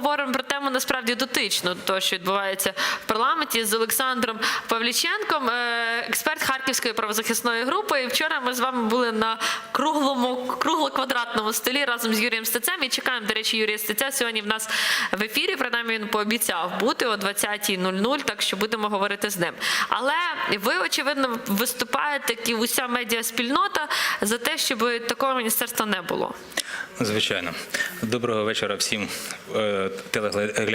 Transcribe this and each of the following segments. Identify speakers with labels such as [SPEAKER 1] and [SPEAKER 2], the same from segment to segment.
[SPEAKER 1] поговоримо про тему насправді дотичну до того, що відбувається в парламенті з Олександром Павліченком, е, експерт Харківської правозахисної групи. І вчора ми з вами були на круглому круглоквадратному столі разом з Юрієм Стецем. І чекаємо, до речі, Юрія Стеця сьогодні в нас в ефірі. Принаймні він пообіцяв бути о 20.00, так що будемо говорити з ним. Але ви очевидно виступаєте, як і уся медіаспільнота, за те, щоб такого міністерства не було.
[SPEAKER 2] Звичайно, доброго вечора всім е, телеглядачам.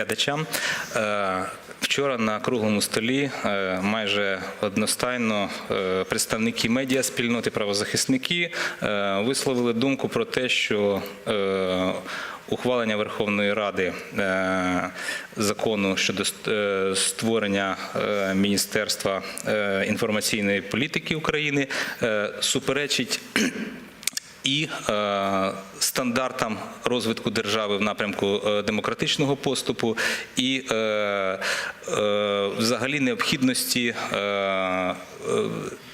[SPEAKER 2] Е, Вчора на круглому столі е, майже одностайно е, представники медіаспільноти, правозахисники е, висловили думку про те, що ухвалення Верховної Ради закону щодо створення Міністерства інформаційної політики України суперечить і е, стандартам розвитку держави в напрямку е, демократичного поступу, і е, взагалі необхідності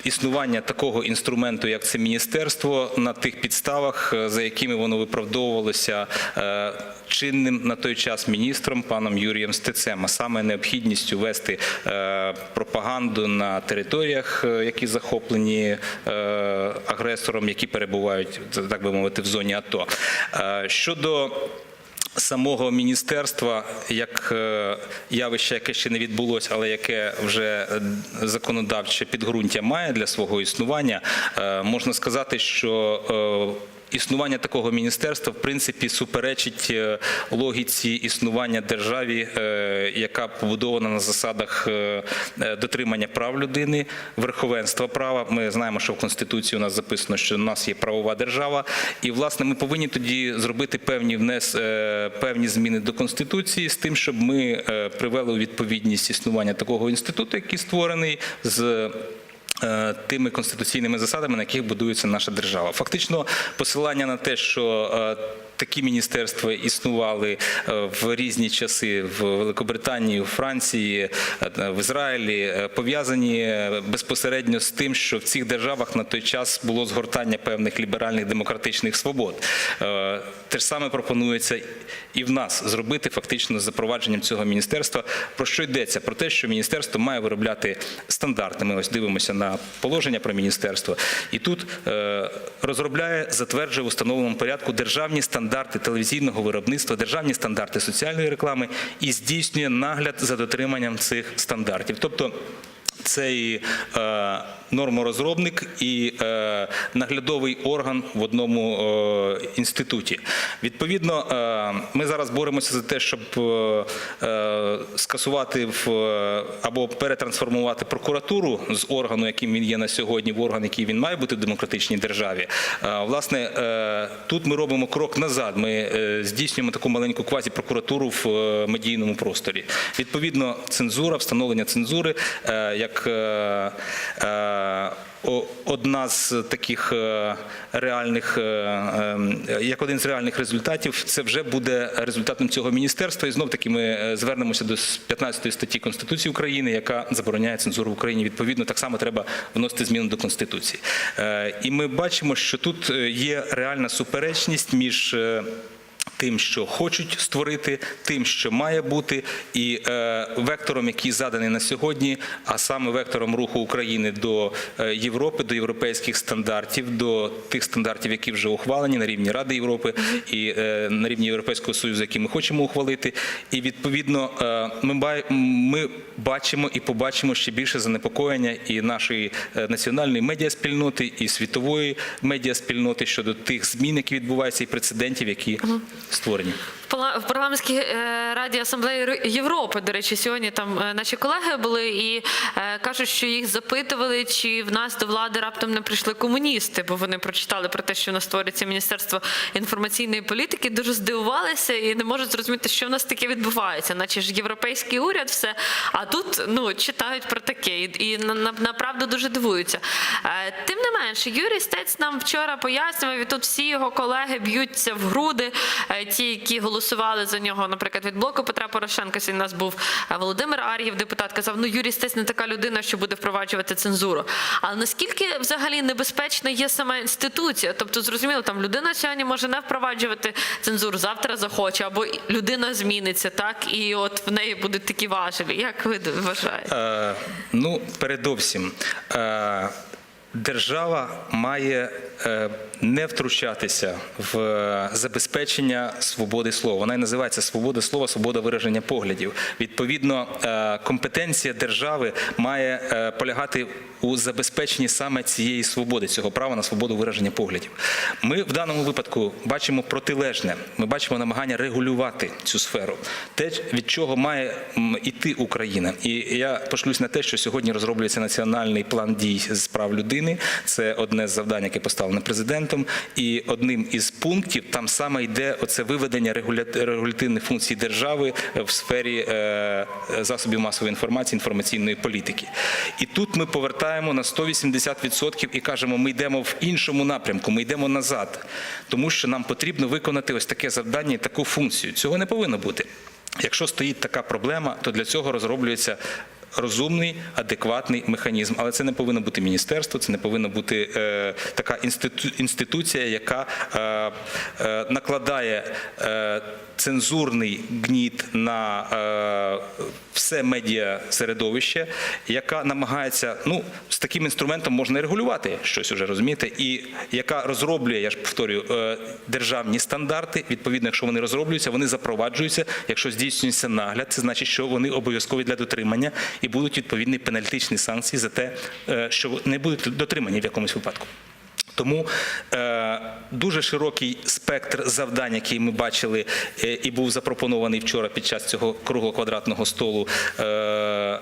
[SPEAKER 2] існування такого інструменту, як це міністерство, на тих підставах, е, за якими воно виправдовувалося е, чинним на той час міністром паном Юрієм Стецем, а саме необхідністю вести е, пропаганду на територіях, які захоплені агресором, які перебувають, так би мовити, в зоні АТО. Щодо самого міністерства як е, явище, яке ще не відбулося, але яке вже законодавче підґрунтя має для свого існування, е, можна сказати, що е, Існування такого міністерства в принципі суперечить е, логіці існування державі, е, яка побудована на засадах е, дотримання прав людини, верховенства права. Ми знаємо, що в конституції у нас записано, що у нас є правова держава, і власне ми повинні тоді зробити певні внес певні зміни до конституції з тим, щоб ми привели у відповідність існування такого інституту, який створений з тими конституційними засадами, на яких будується наша держава. Фактично, посилання на те, що е, такі міністерства існували е, в різні часи в Великобританії, у Франції, е, в Ізраїлі, е, пов'язані безпосередньо з тим, що в цих державах на той час було згортання певних ліберальних демократичних свобод. Те ж саме пропонується і в нас зробити фактично з запровадженням цього міністерства. Про що йдеться? Про те, що міністерство має виробляти стандарти. Ми ось дивимося на положення про міністерство, і тут розробляє, затверджує в установленому порядку державні стандарти телевізійного виробництва, державні стандарти соціальної реклами і здійснює нагляд за дотриманням цих стандартів. Тобто це і е, норморозробник, і е, наглядовий орган в одному е, інституті. Відповідно, е, ми зараз боремося за те, щоб скасувати в або перетрансформувати прокуратуру з органу, яким він є на сьогодні, в орган, який він має бути в демократичній державі. Власне, тут ми робимо крок назад. Ми здійснюємо таку маленьку квазіпрокуратуру в медійному просторі. Відповідно, цензура, встановлення цензури як одна з таких е, реальних, е, е, як один з реальних результатів, це вже буде результатом цього міністерства. І знов таки ми звернемося до 15 статті Конституції України, яка забороняє цензуру в Україні. Відповідно, так само треба вносити зміни до Конституції. І ми бачимо, що тут є реальна суперечність між. Тим, що хочуть створити, тим, що має бути, і е, вектором, який заданий на сьогодні, а саме вектором руху України до е, Європи, до європейських стандартів, до тих стандартів, які вже ухвалені на рівні Ради Європи і е, на рівні Європейського Союзу, які ми хочемо ухвалити. І відповідно ми, ми бачимо і побачимо ще більше занепокоєння і нашої е, національної медіаспільноти, і світової медіаспільноти щодо тих змін, які відбуваються, і прецедентів, які створені.
[SPEAKER 1] В парламентській е, раді асамблеї Європи, до речі, сьогодні там е, наші колеги були і е, кажуть, що їх запитували, чи в нас до влади раптом не прийшли комуністи, бо вони прочитали про те, що в нас створюється міністерство інформаційної політики. Дуже здивувалися і не можуть зрозуміти, що в нас таке відбувається, наче ж європейський уряд, все. А тут ну читають про таке, і, і на, на- направду дуже дивуються. Тим не менше, Юрій Стець нам вчора пояснював, і тут всі його колеги б'ються в груди, ті, які голосують голосували за нього, наприклад, від блоку Петра Порошенка. Сьогодні нас був е, Володимир Ар'єв, депутат, казав, ну Юрій Стець не така людина, що буде впроваджувати цензуру. Але наскільки взагалі небезпечна є сама інституція? Тобто, зрозуміло, там людина сьогодні може не впроваджувати цензуру, завтра захоче, або людина зміниться, так і от в неї будуть такі важелі. Як ви вважаєте?
[SPEAKER 2] Е, ну, передовсім, е, держава має е, не втручатися в е, забезпечення свободи слова. Вона і називається свобода слова, свобода вираження поглядів. Відповідно, е, компетенція держави має полягати у забезпеченні саме цієї свободи, цього права на свободу вираження поглядів. Ми в даному випадку бачимо протилежне. Ми бачимо намагання регулювати цю сферу. Те, від чого має м, іти Україна. І я пошлюсь на те, що сьогодні розроблюється національний план дій з прав людини. Це одне з завдань, яке поставлене президентом. І одним із пунктів там саме йде оце виведення регуля- регулятивних функцій держави в сфері е, засобів масової інформації, інформаційної політики. І тут ми повертаємо на 180% і кажемо, ми йдемо в іншому напрямку, ми йдемо назад, тому що нам потрібно виконати ось таке завдання і таку функцію. Цього не повинно бути. Якщо стоїть така проблема, то для цього розроблюється розумний, адекватний механізм. Але це не повинно бути міністерство, це не повинна бути е, така інститу, інституція, яка е, е, накладає е, цензурний гніт на е, все медіа середовище, яка намагається, ну з таким інструментом можна і регулювати щось уже розумієте, і яка розроблює, я ж повторюю, е, державні стандарти. Відповідно, якщо вони розроблюються, вони запроваджуються. Якщо здійснюється нагляд, це значить, що вони обов'язкові для дотримання і будуть відповідні пенальтичні санкції за те, е, що не будуть дотримані в якомусь випадку. Тому е, дуже широкий спектр завдань, який ми бачили е, і був запропонований вчора під час цього круглоквадратного столу. Е,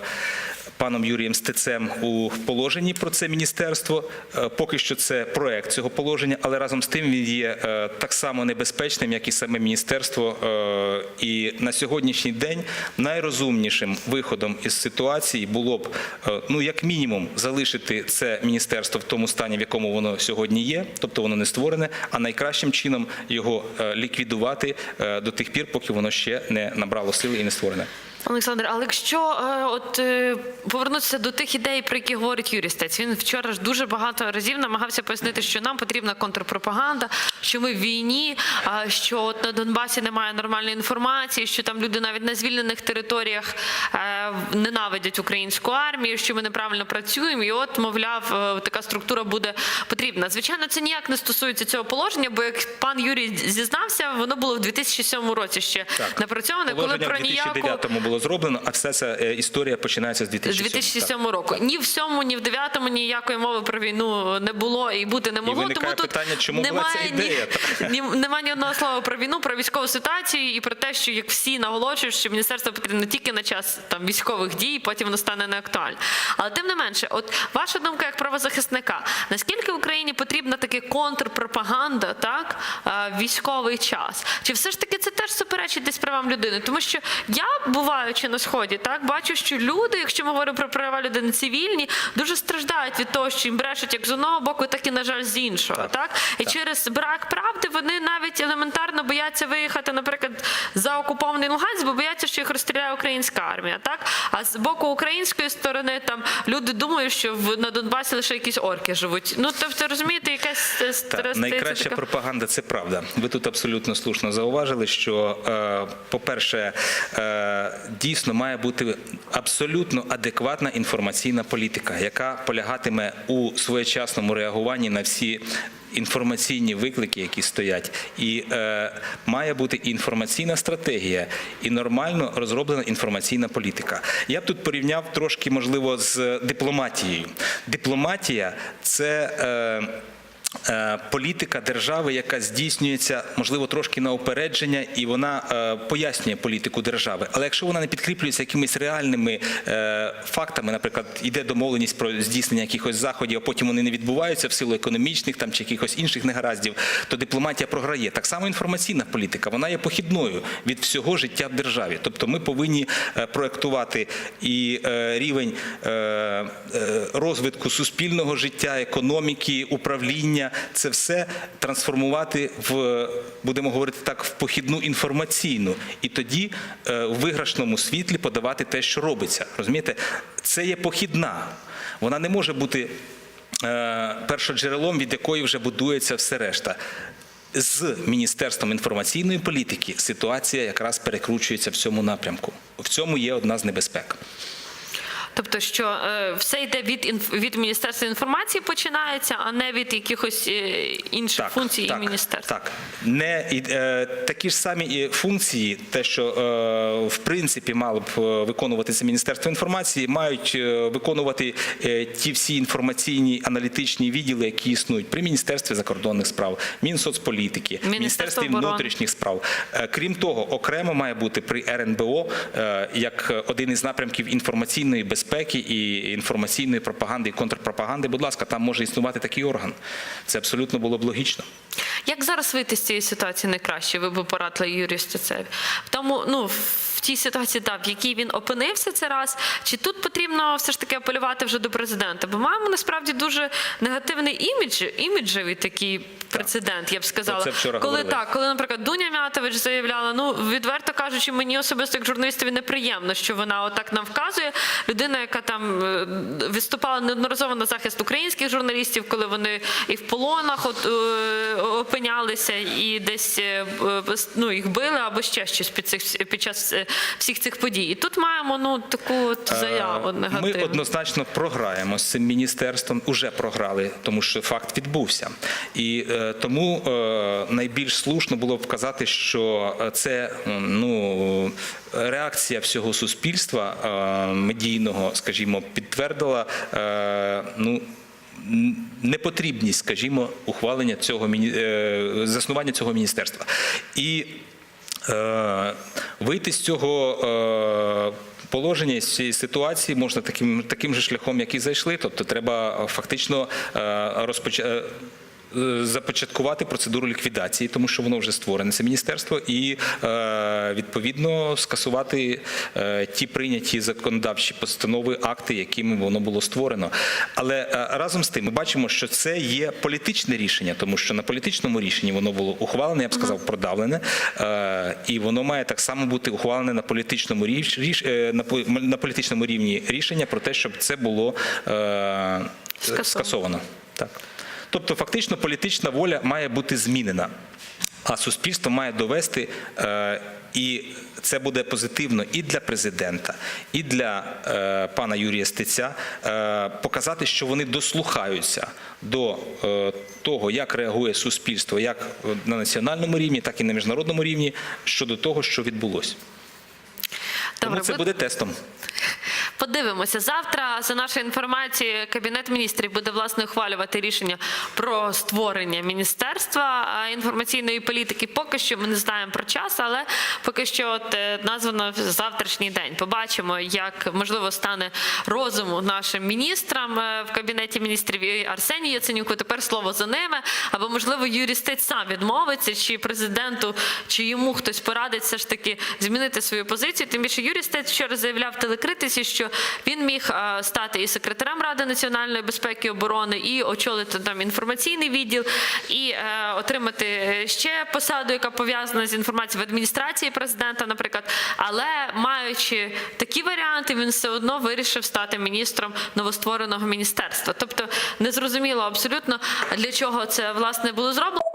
[SPEAKER 2] Паном Юрієм Стецем у положенні про це міністерство. Е, Поки що це проект цього положення, але разом з тим він є е, так само небезпечним, як і саме міністерство. Е, І на сьогоднішній день найрозумнішим виходом із ситуації було б, ну як мінімум, залишити це міністерство в тому стані, в якому воно сьогодні є, тобто воно не створене, а найкращим чином його ліквідувати до тих пір, поки воно ще не набрало сили і не створене.
[SPEAKER 1] Олександр, але якщо е, от е, повернутися до тих ідей, про які говорить Юрій Стець, він вчора ж дуже багато разів намагався пояснити, що нам потрібна контрпропаганда, що ми в війні, що от на Донбасі немає нормальної інформації, що там люди навіть на звільнених територіях е, ненавидять українську армію, що ми неправильно працюємо, і от, мовляв, така структура буде потрібна. Звичайно, це ніяк не стосується цього положення, бо як пан Юрій зізнався, воно було в 2007 році ще
[SPEAKER 2] Так.
[SPEAKER 1] напрацьоване, коли про ніяку
[SPEAKER 2] 2009 було зроблено, а вся ця е, історія починається з
[SPEAKER 1] з
[SPEAKER 2] 2007.
[SPEAKER 1] 2007 року. Ні в сьому, ні в дев'ятому ніякої мови про війну не було і бути не могло.
[SPEAKER 2] виникає
[SPEAKER 1] тому тут
[SPEAKER 2] питання, чому була
[SPEAKER 1] немає
[SPEAKER 2] ця ідея,
[SPEAKER 1] Ні, ні, немає ні одного слова про війну, про військову ситуацію і про те, що як всі наголошують, що міністерство потрібно тільки на час там військових дій, потім воно стане неактуальним. Але тим не менше, от ваша думка як правозахисника, наскільки Україні потрібна таки контрпропаганда, так е, військовий час? Чи все ж таки це теж суперечить десь правам людини? Тому що я, буваючи на сході, так бачу, що люди, якщо ми говоримо про права людини цивільні, дуже страждають від того, що їм брешуть як з одного боку, так і на жаль з іншого. Так,
[SPEAKER 2] Так,
[SPEAKER 1] і
[SPEAKER 2] так.
[SPEAKER 1] через брак правди вони навіть елементарно бояться виїхати, наприклад, за окупований Луганськ, бо бояться, що їх розстріляє українська армія. Так а з боку української сторони там люди думають, що в на Донбасі лише якісь орки живуть. Ну тобто розумієте, якась
[SPEAKER 2] Так, найкраща
[SPEAKER 1] така-
[SPEAKER 2] пропаганда це правда. Ви тут абсолютно слушно зауважили, що, е, по-перше, е, дійсно має бути абсолютно адекватна інформаційна політика, яка полягатиме у своєчасному реагуванні на всі. Інформаційні виклики, які стоять, і е, має бути і інформаційна стратегія, і нормально розроблена інформаційна політика. Я б тут порівняв трошки, можливо, з дипломатією. Дипломатія це. Е, політика держави, яка здійснюється, можливо, трошки на опередження, і вона е, пояснює політику держави. Але якщо вона не підкріплюється якимись реальними е, фактами, наприклад, йде домовленість про здійснення якихось заходів, а потім вони не відбуваються в силу економічних там чи якихось інших негараздів, то дипломатія програє. Так само інформаційна політика, вона є похідною від всього життя в державі. Тобто ми повинні е, проектувати і е, рівень е, е, розвитку суспільного життя, економіки, управління це все трансформувати в, будемо говорити так, в похідну інформаційну, і тоді е, в виграшному світлі подавати те, що робиться. Розумієте, це є похідна. Вона не може бути е, першоджерелом, від якої вже будується все решта. З Міністерством інформаційної політики ситуація якраз перекручується в цьому напрямку. В цьому є одна з небезпек.
[SPEAKER 1] Тобто, що е, все йде від інф- від міністерства інформації починається, а не від якихось е, інших функцій і міністерства.
[SPEAKER 2] Так, не і, е, такі ж самі функції, те, що е, в принципі мало б е, виконуватися Міністерство інформації, мають е, виконувати е, ті всі інформаційні аналітичні відділи, які існують при Міністерстві закордонних справ, Мінсоцполітики,
[SPEAKER 1] Міністерство
[SPEAKER 2] Міністерстві
[SPEAKER 1] оборони.
[SPEAKER 2] внутрішніх справ. Е, Крім того, окремо має бути при РНБО е, як один із напрямків інформаційної безпеки і інформаційної пропаганди і контрпропаганди. Будь ласка, там може існувати такий орган. Це абсолютно було б логічно.
[SPEAKER 1] Як зараз вийти з цієї ситуації найкраще? Ви б порадили Юрію Стецеві? Тому, ну в тій ситуації, так, в якій він опинився це раз, чи тут потрібно все ж таки апелювати вже до президента? Бо маємо насправді дуже негативний імідж, іміджевий такий прецедент, я б сказала.
[SPEAKER 2] Оце вчора
[SPEAKER 1] коли
[SPEAKER 2] говорили.
[SPEAKER 1] так, коли, наприклад, Дуня Мятович заявляла, ну відверто кажучи, мені особисто як журналістові неприємно, що вона отак нам вказує. Людина, яка там е, виступала неодноразово на захист українських журналістів, коли вони і в полонах от, е, опинялися, і десь е, ну, їх били або ще щось під цих під час е, всіх цих подій. І тут маємо ну таку от заяву
[SPEAKER 2] Е, Ми однозначно програємо з цим міністерством. Уже програли, тому що факт відбувся. І е, тому е, найбільш слушно було б казати, що е, це ну реакція всього суспільства е, медійного, скажімо, підтвердила е, ну. Непотрібність, скажімо, ухвалення цього е, заснування цього міністерства. І Е, Вийти з цього е, положення з цієї ситуації можна таким таким же шляхом, як і зайшли. Тобто, треба фактично е, розпоч... е, е, започаткувати процедуру ліквідації, тому що воно вже створене це міністерство, і е, відповідно скасувати е, ті прийняті законодавчі постанови, акти, якими воно було створено. Але е, разом з тим ми бачимо, що це є політичне рішення, тому що на політичному рішенні воно було ухвалене, я б сказав, продавлене, е, і воно має так само бути ухвалене на політичному е, на, політичному рівні рішення про те, щоб це було е,
[SPEAKER 1] Скасовано.
[SPEAKER 2] скасовано. Так. Тобто, фактично, політична воля має бути змінена, а суспільство має довести, е, і це буде позитивно і для президента, і для е, пана Юрія Стеця, е, показати, що вони дослухаються до е, того, як реагує суспільство, як на національному рівні, так і на міжнародному рівні щодо того, що відбулося. Тому
[SPEAKER 1] Добре,
[SPEAKER 2] це буде тестом.
[SPEAKER 1] Подивимося завтра. За нашою інформацією, кабінет міністрів буде власне ухвалювати рішення про створення міністерства інформаційної політики. Поки що ми не знаємо про час, але поки що от е, названо завтрашній день. Побачимо, як можливо стане розуму нашим міністрам е, в кабінеті міністрів і Арсенію Яценюку. Тепер слово за ними. Або можливо Юрій сам відмовиться, чи президенту, чи йому хтось порадить все ж таки змінити свою позицію. Тим більше Юрій Стець вчора заявляв в телекритиці, що він міг е, стати і секретарем Ради національної безпеки і оборони, і очолити там інформаційний відділ, і е, отримати ще посаду, яка пов'язана з інформацією в адміністрації президента, наприклад. Але маючи такі варіанти, він все одно вирішив стати міністром новоствореного міністерства. Тобто незрозуміло абсолютно для чого це власне було зроблено.